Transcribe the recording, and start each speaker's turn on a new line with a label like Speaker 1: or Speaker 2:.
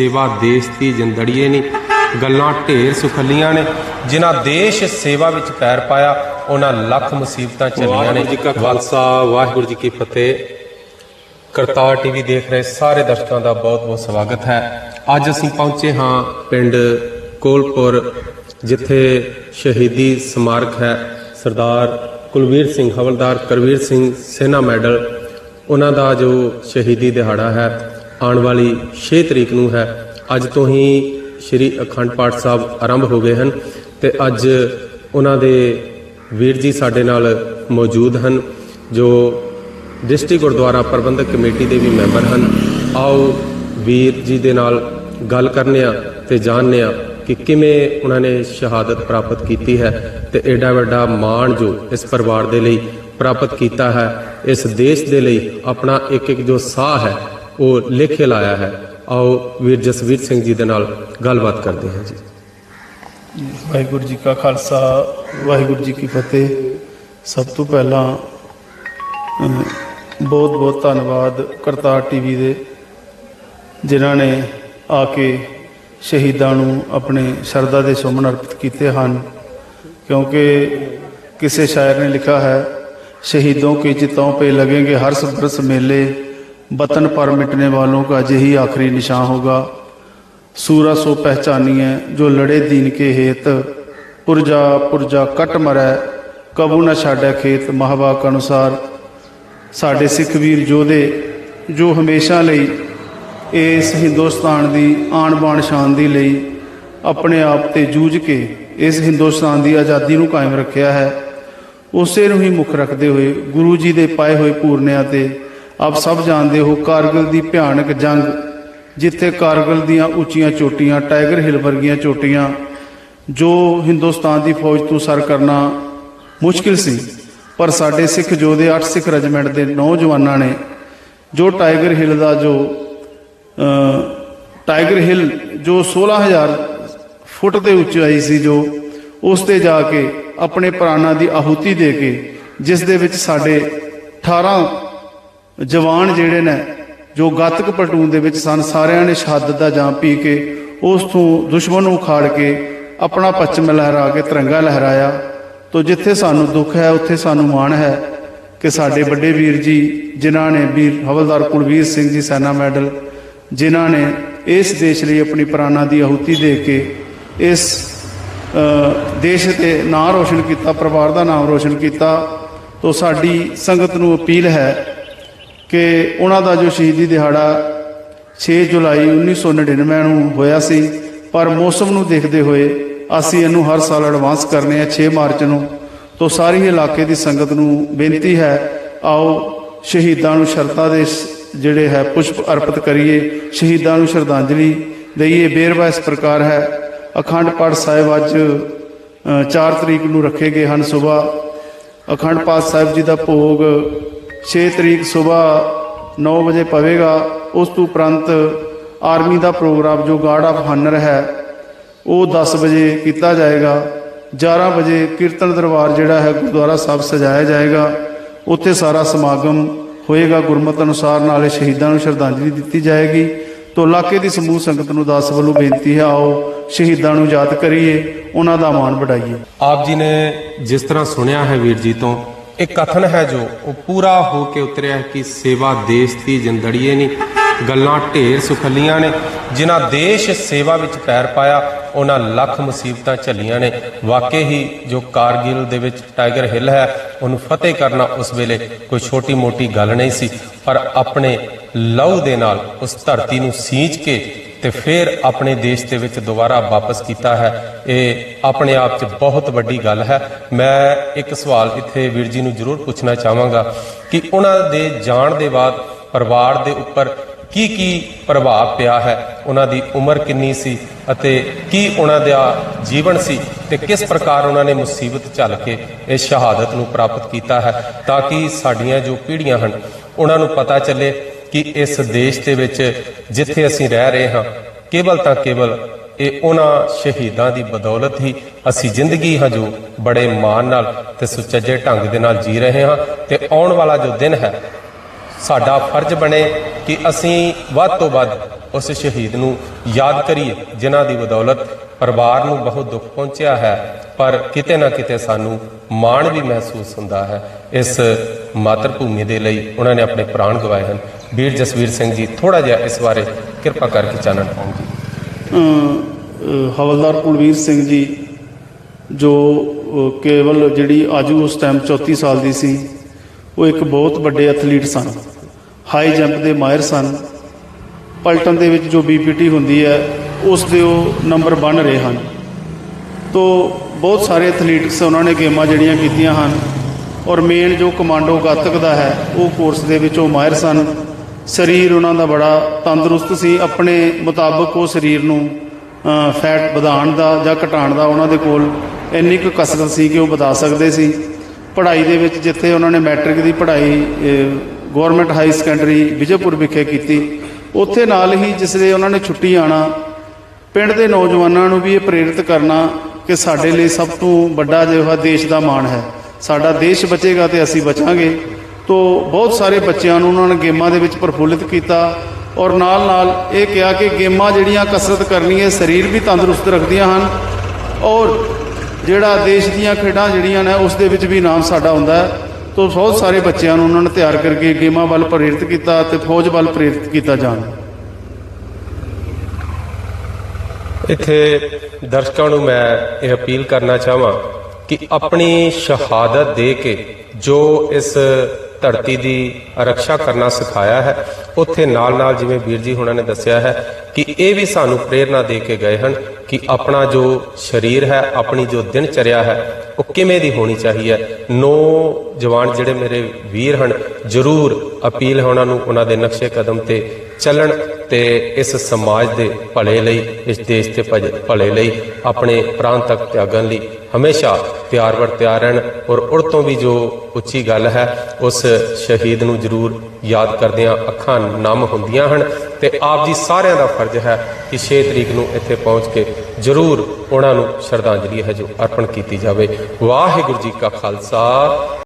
Speaker 1: ਸੇਵਾ ਦੇਸ਼ ਦੀ ਜਿੰਦੜੀਏ ਨੇ। ਗੱਲਾਂ ਢੇਰ ਸੁਖੱਲੀਆਂ ਨੇ, ਜਿਨ੍ਹਾਂ ਦੇਸ਼ ਸੇਵਾ ਵਿੱਚ ਪੈਰ ਪਾਇਆ, ਉਹਨਾਂ ਲੱਖ ਮੁਸੀਬਤਾਂ ਚੱਲੀਆਂ ਨੇ। ਜੀ ਕਾ ਖਾਲਸਾ, ਵਾਹਿਗੁਰੂ ਜੀ ਕੀ ਫਤਿਹ। ਕਰਤਾਰ ਟੀਵੀ ਦੇਖ ਰਹੇ ਸਾਰੇ ਦਰਸ਼ਕਾਂ ਦਾ ਬਹੁਤ-ਬਹੁਤ ਸਵਾਗਤ ਹੈ। ਅੱਜ ਅਸੀਂ ਪਹੁੰਚੇ ਹਾਂ ਪਿੰਡ ਕੋਲਪੁਰ, ਜਿੱਥੇ ਸ਼ਹੀਦੀ ਸਮਾਰਕ ਹੈ। ਸਰਦਾਰ ਕੁਲਵੀਰ ਸਿੰਘ, ਹਵਲਦਾਰ ਕਰਵੀਰ ਸਿੰਘ ਸੈਨਾ ਮੈਡਲ, ਉਹਨਾਂ ਦਾ ਜੋ ਸ਼ਹੀਦੀ ਦਿਹਾੜਾ ਹੈ ਆਉਣ ਵਾਲੀ 6 ਤਰੀਕ ਨੂੰ ਹੈ। ਅੱਜ ਤੋਂ ਹੀ ਸ੍ਰੀ ਅਖੰਡ ਪਾਠ ਸਾਹਿਬ ਆਰੰਭ ਹੋ ਗਏ ਹਨ ਤੇ ਅੱਜ ਉਹਨਾਂ ਦੇ ਵੀਰ ਜੀ ਸਾਡੇ ਨਾਲ ਮੌਜੂਦ ਹਨ, ਜੋ ਡਿਸਟ੍ਰਿਕਟ ਗੁਰਦੁਆਰਾ ਪ੍ਰਬੰਧਕ ਕਮੇਟੀ ਦੇ ਵੀ ਮੈਂਬਰ ਹਨ। ਆਓ ਵੀਰ ਜੀ ਦੇ ਨਾਲ ਗੱਲ ਕਰਨੇ ਆ ਤੇ ਜਾਣਨੇ ਆ ਕਿ ਕਿਵੇਂ ਉਹਨਾਂ ਨੇ ਸ਼ਹਾਦਤ ਪ੍ਰਾਪਤ ਕੀਤੀ ਹੈ ਤੇ ਐਡਾ ਵੱਡਾ ਮਾਣ ਜੋ ਇਸ ਪਰਿਵਾਰ ਦੇ ਲਈ ਪ੍ਰਾਪਤ ਕੀਤਾ ਹੈ, ਇਸ ਦੇਸ਼ ਦੇ ਲਈ ਆਪਣਾ ਇੱਕ ਇੱਕ ਜੋ ਸਾਹ ਹੈ ਉਹ ਲੇਖੇ ਲਾਇਆ ਹੈ। ਆਓ ਵੀਰ ਜਸਵੀਰ ਸਿੰਘ ਜੀ ਦੇ ਨਾਲ ਗੱਲਬਾਤ ਕਰਦੇ ਹਾਂ ਜੀ।
Speaker 2: ਵਾਹਿਗੁਰੂ ਜੀ ਕਾ ਖਾਲਸਾ, ਵਾਹਿਗੁਰੂ ਜੀ ਕੀ ਫਤਿਹ। ਸਭ ਤੋਂ ਪਹਿਲਾਂ ਬਹੁਤ ਬਹੁਤ ਧੰਨਵਾਦ ਕਰਤਾਰ ਟੀਵੀ ਦੇ, ਜਿਨ੍ਹਾਂ ਨੇ ਆ ਕੇ ਸ਼ਹੀਦਾਂ ਨੂੰ ਆਪਣੇ ਸ਼ਰਧਾ ਦੇ ਸੁਮਨ ਅਰਪਿਤ ਕੀਤੇ ਹਨ। ਕਿਉਂਕਿ ਕਿਸੇ ਸ਼ਾਇਰ ਨੇ ਲਿਖਿਆ ਹੈ, ਸ਼ਹੀਦੋਂ ਕੀ ਚਿਤੋਂ ਪੇ ਲਗेंगे ਹਰ ਸਬਰਸ ਮੇਲੇ। वतन पर मिटने वालों का यही आखिरी निशान होगा सूरा सो पहचानिए जो लड़े दीन के हेत पुरजा पुरजा कट मरै कबू न छाड़ै खेत ਮਹਾਵਾਕ ਅਨੁਸਾਰ ਸਾਡੇ ਸਿੱਖ ਵੀਰ ਯੋਧੇ ਜੋ ਹਮੇਸ਼ਾ ਲਈ ਇਸ ਹਿੰਦੁਸਤਾਨ ਦੀ ਆਣ ਬਾਣ ਸ਼ਾਨ ਦੀ ਲਈ ਆਪਣੇ ਆਪ ਤੇ ਜੂਝ ਕੇ ਇਸ ਹਿੰਦੁਸਤਾਨ ਦੀ ਆਜ਼ਾਦੀ ਨੂੰ ਕਾਇਮ ਰੱਖਿਆ ਹੈ ਉਸੇ ਨੂੰ ਹੀ ਮੁੱਖ ਰੱਖਦੇ ਹੋਏ ਗੁਰੂ ਜੀ ਦੇ ਪਾਏ ਹੋਏ ਪੂਰਨਿਆਂ ਤੇ ਆਪ ਸਭ ਜਾਣਦੇ ਹੋ ਕਾਰਗਿਲ ਦੀ ਭਿਆਨਕ ਜੰਗ, ਜਿੱਥੇ ਕਾਰਗਿਲ ਦੀਆਂ ਉੱਚੀਆਂ ਚੋਟੀਆਂ, ਟਾਈਗਰ ਹਿਲ ਵਰਗੀਆਂ ਚੋਟੀਆਂ, ਜੋ ਹਿੰਦੁਸਤਾਨ ਦੀ ਫੌਜ ਤੋਂ ਸਰ ਕਰਨਾ ਮੁਸ਼ਕਿਲ ਸੀ। ਪਰ ਸਾਡੇ ਸਿੱਖ ਯੋਧੇ 8 ਸਿੱਖ ਰੈਜੀਮੈਂਟ ਦੇ ਨੌਜਵਾਨਾਂ ਨੇ, ਜੋ ਟਾਈਗਰ ਹਿਲ ਦਾ ਜੋ ਟਾਈਗਰ ਹਿਲ ਜੋ 16000 ਫੁੱਟ ਦੇ ਉਚਾਈ ਸੀ ਜੋ, ਉਸ ਤੇ ਜਾ ਕੇ ਆਪਣੇ ਪ੍ਰਾਣਾਂ ਦੀ ਆਹੂਤੀ ਦੇ ਕੇ, ਜਿਸ ਦੇ ਵਿੱਚ ਸਾਡੇ 18 ਜਵਾਨ ਜਿਹੜੇ ਨੇ, ਜੋ ਗਾਤਕ ਪਲਟੂਨ ਦੇ ਵਿੱਚ ਸਨ, ਸਾਰਿਆਂ ਨੇ ਸ਼ਹਾਦਤ ਦਾ ਜਾਮ ਪੀ ਕੇ ਉਸ ਤੋਂ ਦੁਸ਼ਮਣ ਨੂੰ ਉਖਾੜ ਕੇ ਆਪਣਾ ਪੱਛਮ ਲਹਿਰਾ ਕੇ ਤਿਰੰਗਾ ਲਹਿਰਾਇਆ। ਤੋ ਜਿੱਥੇ ਸਾਨੂੰ ਦੁੱਖ ਹੈ, ਉੱਥੇ ਸਾਨੂੰ ਮਾਣ ਹੈ ਕਿ ਸਾਡੇ ਵੱਡੇ ਵੀਰ ਜੀ, ਜਿਨ੍ਹਾਂ ਨੇ ਵੀਰ ਹਵਲਦਾਰ ਕੁਲਵੀਰ ਸਿੰਘ ਜੀ ਸੈਨਾ ਮੈਡਲ, ਜਿਨ੍ਹਾਂ ਨੇ ਇਸ ਦੇਸ਼ ਲਈ ਆਪਣੀ ਪ੍ਰਾਣਾਂ ਦੀ ਆਹੂਤੀ ਦੇ ਕੇ ਇਸ ਦੇਸ਼ ਤੇ ਨਾਂ ਰੋਸ਼ਨ ਕੀਤਾ, ਪਰਿਵਾਰ ਦਾ ਨਾਮ ਰੋਸ਼ਨ ਕੀਤਾ। ਤੋ ਸਾਡੀ ਸੰਗਤ ਨੂੰ ਅਪੀਲ ਹੈ ਕਿ ਉਹਨਾਂ ਦਾ ਜੋ ਸ਼ਹੀਦੀ ਦਿਹਾੜਾ 6 ਜੁਲਾਈ 1999 ਨੂੰ ਹੋਇਆ ਸੀ, ਪਰ ਮੌਸਮ ਨੂੰ ਦੇਖਦੇ ਹੋਏ ਅਸੀਂ ਇਹਨੂੰ ਹਰ ਸਾਲ ਐਡਵਾਂਸ ਕਰਨੇ ਆ 6 ਮਾਰਚ ਨੂੰ। ਤੋ ਸਾਰੀ ਇਲਾਕੇ ਦੀ ਸੰਗਤ ਨੂੰ ਬੇਨਤੀ ਹੈ, ਆਓ ਸ਼ਹੀਦਾਂ ਨੂੰ ਸ਼ਰਧਾ ਦੇ ਜਿਹੜੇ ਹੈ ਪੁਸ਼ਪ ਅਰਪਿਤ ਕਰੀਏ, ਸ਼ਹੀਦਾਂ ਨੂੰ ਸ਼ਰਧਾਂਜਲੀ ਦਈਏ। ਬੇਰਵਾ ਇਸ ਪ੍ਰਕਾਰ ਹੈ, ਅਖੰਡ ਪਾਠ ਸਾਹਿਬ ਅੱਜ 4 ਤਰੀਕ ਨੂੰ ਰੱਖੇ ਗਏ ਹਨ। ਸਵੇਰ ਅਖੰਡ ਪਾਠ ਸਾਹਿਬ ਜੀ ਦਾ ਭੋਗ 6 ਤਰੀਕ ਸਵੇਰ 9 ਵਜੇ ਪਵੇਗਾ। ਉਸ ਤੋਂ ਉਪਰੰਤ ਆਰਮੀ ਦਾ ਪ੍ਰੋਗਰਾਮ ਜੋ ਗਾਰਡ ਆਫ ਹਨਰ ਹੈ, ਉਹ 10 ਵਜੇ ਕੀਤਾ ਜਾਏਗਾ। 11 ਵਜੇ ਕੀਰਤਨ ਦਰਬਾਰ ਜਿਹੜਾ ਹੈ, ਗੁਰਦੁਆਰਾ ਸਾਹਿਬ ਸਜਾਇਆ ਜਾਏਗਾ। ਉੱਥੇ ਸਾਰਾ ਸਮਾਗਮ ਹੋਏਗਾ। ਗੁਰਮਤਿ ਅਨੁਸਾਰ ਨਾਲੇ ਸ਼ਹੀਦਾਂ ਨੂੰ ਸ਼ਰਧਾਂਜਲੀ ਦਿੱਤੀ ਜਾਏਗੀ। ਤੋ ਇਲਾਕੇ ਦੀ ਸਮੂਹ ਸੰਗਤ ਨੂੰ ਦਾਸ ਵੱਲੋਂ ਬੇਨਤੀ ਹੈ, ਆਓ ਸ਼ਹੀਦਾਂ ਨੂੰ ਯਾਦ ਕਰੀਏ, ਉਹਨਾਂ ਦਾ ਮਾਣ ਵਡਾਈਏ।
Speaker 1: ਆਪ ਜੀ ਨੇ ਜਿਸ ਤਰ੍ਹਾਂ ਸੁਣਿਆ ਹੈ ਵੀਰ ਜੀ ਤੋਂ ਇਹ ਕਥਨ ਹੈ ਜੋ ਉਹ ਪੂਰਾ ਹੋ ਕੇ ਉਤਰਿਆ ਕਿ ਸੇਵਾ ਦੇਸ਼ ਦੀ ਜਿੰਦੜੀਏ ਨਹੀਂ, ਗੱਲਾਂ ਢੇਰ ਸੁਖੱਲੀਆਂ ਨੇ। ਜਿਨ੍ਹਾਂ ਦੇਸ਼ ਸੇਵਾ ਵਿੱਚ ਪੈਰ ਪਾਇਆ, ਉਹਨਾਂ ਲੱਖ ਮੁਸੀਬਤਾਂ ਝੱਲੀਆਂ ਨੇ। ਵਾਕਈ ਹੀ ਜੋ ਕਾਰਗਿਲ ਦੇ ਵਿੱਚ ਟਾਈਗਰ ਹਿੱਲ ਹੈ, ਉਹਨੂੰ ਫਤਿਹ ਕਰਨਾ ਉਸ ਵੇਲੇ ਕੋਈ ਛੋਟੀ ਮੋਟੀ ਗੱਲ ਨਹੀਂ ਸੀ। ਪਰ ਆਪਣੇ ਲਹੂ ਦੇ ਨਾਲ ਉਸ ਧਰਤੀ ਨੂੰ ਸੀਂਚ ਕੇ ਤੇ ਫਿਰ ਆਪਣੇ ਦੇਸ਼ ਦੇ ਵਿੱਚ ਦੁਬਾਰਾ ਵਾਪਸ ਕੀਤਾ ਹੈ। ਇਹ ਆਪਣੇ ਆਪ 'ਚ ਬਹੁਤ ਵੱਡੀ ਗੱਲ ਹੈ। ਮੈਂ ਇੱਕ ਸਵਾਲ ਇੱਥੇ ਵੀਰ ਜੀ ਨੂੰ ਜ਼ਰੂਰ ਪੁੱਛਣਾ ਚਾਹਾਂਗਾ ਕਿ ਉਹਨਾਂ ਦੇ ਜਾਣ ਦੇ ਬਾਅਦ ਪਰਿਵਾਰ ਦੇ ਉੱਪਰ ਕੀ ਕੀ ਪ੍ਰਭਾਵ ਪਿਆ ਹੈ? ਉਹਨਾਂ ਦੀ ਉਮਰ ਕਿੰਨੀ ਸੀ ਅਤੇ ਕੀ ਉਹਨਾਂ ਦਾ ਜੀਵਨ ਸੀ ਤੇ ਕਿਸ ਪ੍ਰਕਾਰ ਉਹਨਾਂ ਨੇ ਮੁਸੀਬਤ ਝੱਲ ਕੇ ਇਸ ਸ਼ਹਾਦਤ ਨੂੰ ਪ੍ਰਾਪਤ ਕੀਤਾ ਹੈ ਤਾਂ ਕਿ ਸਾਡੀਆਂ ਜੋ ਪੀੜ੍ਹੀਆਂ ਹਨ, ਉਹਨਾਂ ਨੂੰ ਪਤਾ ਚੱਲੇ ਕਿ ਇਸ ਦੇਸ਼ ਦੇ ਵਿੱਚ ਜਿੱਥੇ ਅਸੀਂ ਰਹਿ ਰਹੇ ਹਾਂ, ਕੇਵਲ ਤਾਂ ਕੇਵਲ ਇਹ ਉਹਨਾਂ ਸ਼ਹੀਦਾਂ ਦੀ ਬਦੌਲਤ ਹੀ ਅਸੀਂ ਜ਼ਿੰਦਗੀ ਹਾਂ ਜੋ ਬੜੇ ਮਾਣ ਨਾਲ ਤੇ ਸੁਚੱਜੇ ਢੰਗ ਦੇ ਨਾਲ ਜੀ ਰਹੇ ਹਾਂ ਤੇ ਆਉਣ ਵਾਲਾ ਜੋ ਦਿਨ ਹੈ, ਸਾਡਾ ਫਰਜ਼ ਬਣੇ ਕਿ ਅਸੀਂ ਵੱਧ ਤੋਂ ਵੱਧ ਉਸ ਸ਼ਹੀਦ ਨੂੰ ਯਾਦ ਕਰੀਏ, ਜਿਨ੍ਹਾਂ ਦੀ ਬਦੌਲਤ ਪਰਿਵਾਰ ਨੂੰ ਬਹੁਤ ਦੁੱਖ ਪਹੁੰਚਿਆ ਹੈ, ਪਰ ਕਿਤੇ ਨਾ ਕਿਤੇ ਸਾਨੂੰ ਮਾਣ ਵੀ ਮਹਿਸੂਸ ਹੁੰਦਾ ਹੈ। ਇਸ ਮਾਤਰ ਭੂਮੀ ਦੇ ਲਈ ਉਹਨਾਂ ਨੇ ਆਪਣੇ ਪ੍ਰਾਣ ਗਵਾਏ ਹਨ। ਵੀਰ ਜਸਵੀਰ ਸਿੰਘ ਜੀ ਥੋੜਾ ਜਿਹਾ ਇਸ ਬਾਰੇ ਕਿਰਪਾ ਕਰਕੇ ਚਾਨਣ ਪਾਉਣ ਜੀ
Speaker 2: ਹਵਲਦਾਰ ਕੁਲਵੀਰ ਸਿੰਘ ਜੀ, ਜੋ ਕੇਵਲ ਜਿਹੜੀ ਆਜੂ ਉਸ ਟਾਈਮ 34 ਸਾਲ ਦੀ ਸੀ, ਉਹ ਇੱਕ ਬਹੁਤ ਵੱਡੇ ਐਥਲੀਟ ਸਨ ਹਾਈ ਜੰਪ ਦੇ ਮਾਹਿਰ ਸਨ। ਪਲਟਨ ਦੇ ਵਿੱਚ ਜੋ ਬੀਪੀਟੀ ਹੁੰਦੀ ਹੈ, ਉਸ ਦੇ ਉਹ ਨੰਬਰ ਬਣ ਰਹੇ ਹਨ। ਤੋ, ਬਹੁਤ ਸਾਰੇ ਐਥਲੀਟਸ ਉਹਨਾਂ ਨੇ ਗੇਮਾਂ ਜਿਹੜੀਆਂ ਕੀਤੀਆਂ ਹਨ, ਔਰ ਮੇਨ ਜੋ ਕਮਾਂਡੋ ਗੱਤਕ ਦਾ ਹੈ, ਉਹ ਕੋਰਸ ਦੇ ਵਿੱਚ ਉਹ ਮਾਹਿਰ ਸਨ। ਸਰੀਰ ਉਹਨਾਂ ਦਾ ਬੜਾ ਤੰਦਰੁਸਤ ਸੀ। ਆਪਣੇ ਮੁਤਾਬਕ ਉਹ ਸਰੀਰ ਨੂੰ ਫੈਟ ਵਧਾਉਣ ਦਾ ਜਾਂ ਘਟਾਉਣ ਦਾ ਉਹਨਾਂ ਦੇ ਕੋਲ ਇੰਨੀ ਕੁ ਕਸਰਤ ਸੀ ਕਿ ਉਹ ਵਧਾ ਸਕਦੇ ਸੀ। ਪੜ੍ਹਾਈ ਦੇ ਵਿੱਚ ਜਿੱਥੇ ਉਹਨਾਂ ਨੇ ਮੈਟ੍ਰਿਕ ਦੀ ਪੜ੍ਹਾਈ ਗਵਰਨਮੈਂਟ ਹਾਈ ਸੈਕੰਡਰੀ ਵਿਜੇਪੁਰ ਵਿਖੇ ਕੀਤੀ, ਉੱਥੇ ਨਾਲ ਹੀ ਜਿਸਲੇ ਉਹਨਾਂ ਨੇ ਛੁੱਟੀ ਆਣਾ ਪਿੰਡ ਦੇ ਨੌਜਵਾਨਾਂ ਨੂੰ ਵੀ ਇਹ ਪ੍ਰੇਰਿਤ ਕਰਨਾ ਕਿ ਸਾਡੇ ਲਈ ਸਭ ਤੋਂ ਵੱਡਾ ਜਿਹੜਾ ਦੇਸ਼ ਦਾ ਮਾਣ ਹੈ। ਸਾਡਾ ਦੇਸ਼ ਬਚੇਗਾ ਤੇ ਅਸੀਂ ਬਚਾਂਗੇ। ਤੋਂ ਬਹੁਤ ਸਾਰੇ ਬੱਚਿਆਂ ਨੂੰ ਉਹਨਾਂ ਨੇ ਗੇਮਾਂ ਦੇ ਵਿੱਚ ਪ੍ਰਫੁੱਲਿਤ ਕੀਤਾ ਔਰ ਨਾਲ ਨਾਲ ਇਹ ਕਿਹਾ ਕਿ ਗੇਮਾਂ ਜਿਹੜੀਆਂ ਕਸਰਤ ਕਰਨੀ ਹੈ ਸਰੀਰ ਵੀ ਤੰਦਰੁਸਤ ਰੱਖਦੀਆਂ ਹਨ ਔਰ ਜਿਹੜਾ ਦੇਸ਼ ਦੀਆਂ ਖੇਡਾਂ ਜਿਹੜੀਆਂ ਨੇ ਉਸ ਦੇ ਵਿੱਚ ਵੀ ਨਾਮ ਸਾਡਾ ਹੁੰਦਾ ਹੈ। ਤੋਂ ਬਹੁਤ ਸਾਰੇ ਬੱਚਿਆਂ ਨੂੰ ਉਹਨਾਂ ਨੇ ਤਿਆਰ ਕਰਕੇ ਗੇਮਾਂ ਵੱਲ ਪ੍ਰੇਰਿਤ ਕੀਤਾ ਤੇ ਫੌਜ ਵੱਲ ਪ੍ਰੇਰਿਤ ਕੀਤਾ ਜਾਣ।
Speaker 1: ਇੱਥੇ ਦਰਸ਼ਕਾਂ ਨੂੰ ਮੈਂ ਇਹ ਅਪੀਲ ਕਰਨਾ ਚਾਹਾਂ ਕਿ ਆਪਣੀ ਸ਼ਹਾਦਤ ਦੇ ਕੇ ਜੋ ਇਸ ਧਰਤੀ ਦੀ ਰੱਖਿਆ ਕਰਨਾ ਸਿਖਾਇਆ ਹੈ। ਉੱਥੇ ਨਾਲ-ਨਾਲ ਜਿਵੇਂ ਵੀਰ ਜੀ ਹੁਣਾਂ ਨੇ ਦੱਸਿਆ ਹੈ ਕਿ ਇਹ ਵੀ ਸਾਨੂੰ ਪ੍ਰੇਰਣਾ ਦੇ ਕੇ ਗਏ ਹਨ ਕਿ ਆਪਣਾ ਜੋ ਸਰੀਰ ਹੈ, ਆਪਣੀ ਜੋ ਦਿਨ ਚਰਿਆ ਹੈ, ਉਹ ਕਿਵੇਂ ਦੀ ਹੋਣੀ ਚਾਹੀਏ। ਨੌ ਜਵਾਨ ਜਿਹੜੇ ਮੇਰੇ ਵੀਰ ਹਨ, ਜ਼ਰੂਰ ਅਪੀਲ ਹੈ ਉਹਨਾਂ ਨੂੰ ਉਹਨਾਂ ਦੇ ਨਕਸ਼ੇ ਕਦਮ ਤੇ ਚੱਲਣ ਤੇ ਇਸ ਸਮਾਜ ਦੇ ਭਲੇ ਲਈ, ਇਸ ਦੇਸ਼ ਦੇ ਭਜ- ਭਲੇ ਲਈ ਆਪਣੇ ਪ੍ਰਾਣ ਤੱਕ ਤਿਆਗਣ ਲਈ ਹਮੇਸ਼ਾ ਤਿਆਰ ਵਰ ਤਿਆਰ ਰਹਿਣ ਔਰ ਉੜ ਤੋਂ ਵੀ ਜੋ ਉੱਚੀ ਗੱਲ ਹੈ, ਉਸ ਸ਼ਹੀਦ ਨੂੰ ਜ਼ਰੂਰ ਯਾਦ ਕਰਦਿਆਂ ਅੱਖਾਂ ਨਮ ਹੁੰਦੀਆਂ ਹਨ ਤੇ ਆਪ ਜੀ ਸਾਰਿਆਂ ਦਾ ਫਰਜ਼ ਹੈ ਕਿ 6 ਤਰੀਕ ਨੂੰ ਇੱਥੇ ਪਹੁੰਚ ਕੇ ਜ਼ਰੂਰ ਉਹਨਾਂ ਨੂੰ ਸ਼ਰਧਾਂਜਲੀ ਹੈ ਜੋ ਅਰਪਣ ਕੀਤੀ ਜਾਵੇ। ਵਾਹਿਗੁਰੂ ਜੀ ਕਾ ਖਾਲਸਾ।